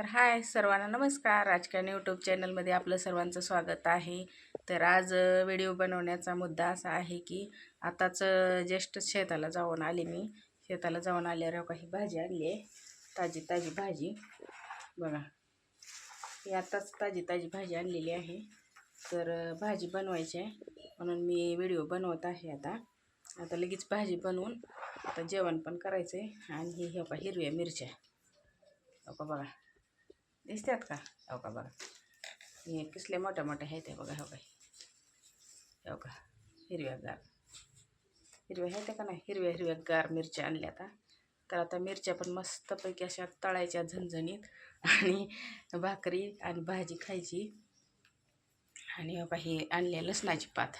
तर हाय सर्वांना नमस्कार. राजकारण यूट्यूब चॅनलमध्ये आपलं सर्वांचं स्वागत आहे. तर आज व्हिडिओ बनवण्याचा मुद्दा असा आहे की आताच अ, जस्ट शेताला जाऊन आले मी. शेताला जाऊन आल्यावर काही भाजी आणली आहे. ताजी ताजी भाजी. बघा. ही आताच ताजी ताजी भाजी आणलेली आहे. तर भाजी बनवायची आहे. म्हणून मी व्हिडिओ बनवत आहे आता. आता लगेच भाजी बनवून आता जेवण पण करायचं आहे आणि ही हो का हिरव्या मिरच्या. बघा. दिसतात का? हो का बघा हे कसले मोठ्या मोठ्या आहेत ते बघा हो काय हो का? हिरव्या गार. हिरव्या आहेत का नाही? हिरव्या हिरव्या गार मिरच्या आणल्या आता तर आता मिरच्या पण मस्तपैकी अशा तळायच्या झणझणीत आणि भाकरी आणि भाजी खायची. आणि हो का हे आणले लसणाची पात.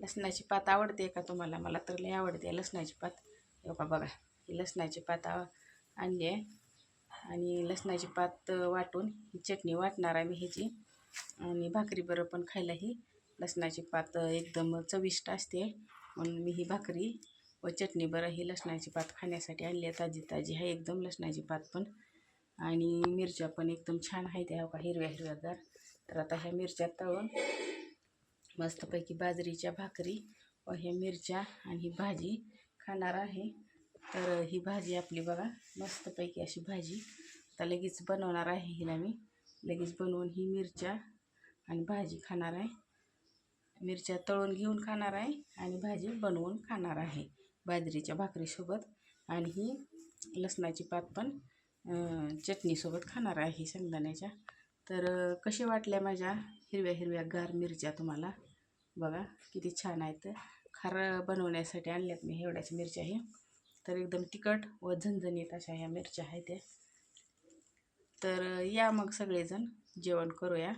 लसणाची पात आवडते का तुम्हाला? मला तर लई आवडते लसणाची पात. हो का बघा ही लसणाची पात आणली आहे. आणि लसणाची पात वाटून ही चटणी वाटणार आहे मी ह्याची. आणि भाकरीबरोबर पण खायला ही लसणाची पात एकदम चविष्ट असते. म्हणून मी ही भाकरी व चटणी बरं ही लसणाची पात खाण्यासाठी आणली आहे. ताजी ताजी आहे एकदम लसणाची पात पण. आणि मिरच्या पण एकदम छान आहे त्या का हिरव्या हिरव्यागार तर आता ह्या मिरच्या तळून मस्तपैकी बाजरीच्या भाकरी व ह्या मिरच्या आणि ही भाजी खाणार आहे. तर ही भाजी आपली बघा मस्तपैकी अशी भाजी. आता लगेच बनवणार आहे हिला मी. लगेच बनवून ही मिरच्या आणि भाजी खाणार आहे. मिरच्या तळून घेऊन खाणार आहे आणि भाजी बनवून खाणार आहे बाजरीच्या भाकरीसोबत. आणि ही लसणाची पात पण चटणीसोबत खाणार आहे शेंगदाण्याच्या. तर कशी कसे वाटल्या माझ्या हिरव्या हिरव्या गार मिरच्या तुम्हाला? बघा किती छान आहेत. खारं बनवण्यासाठी आणल्यात मी एवढ्याच मिरच्या हे. तर एकदम तिखट व झणझणीत अशा ह्या मिरच्या आहेत त्या. तर या मग सगळेजण जेवण करूया.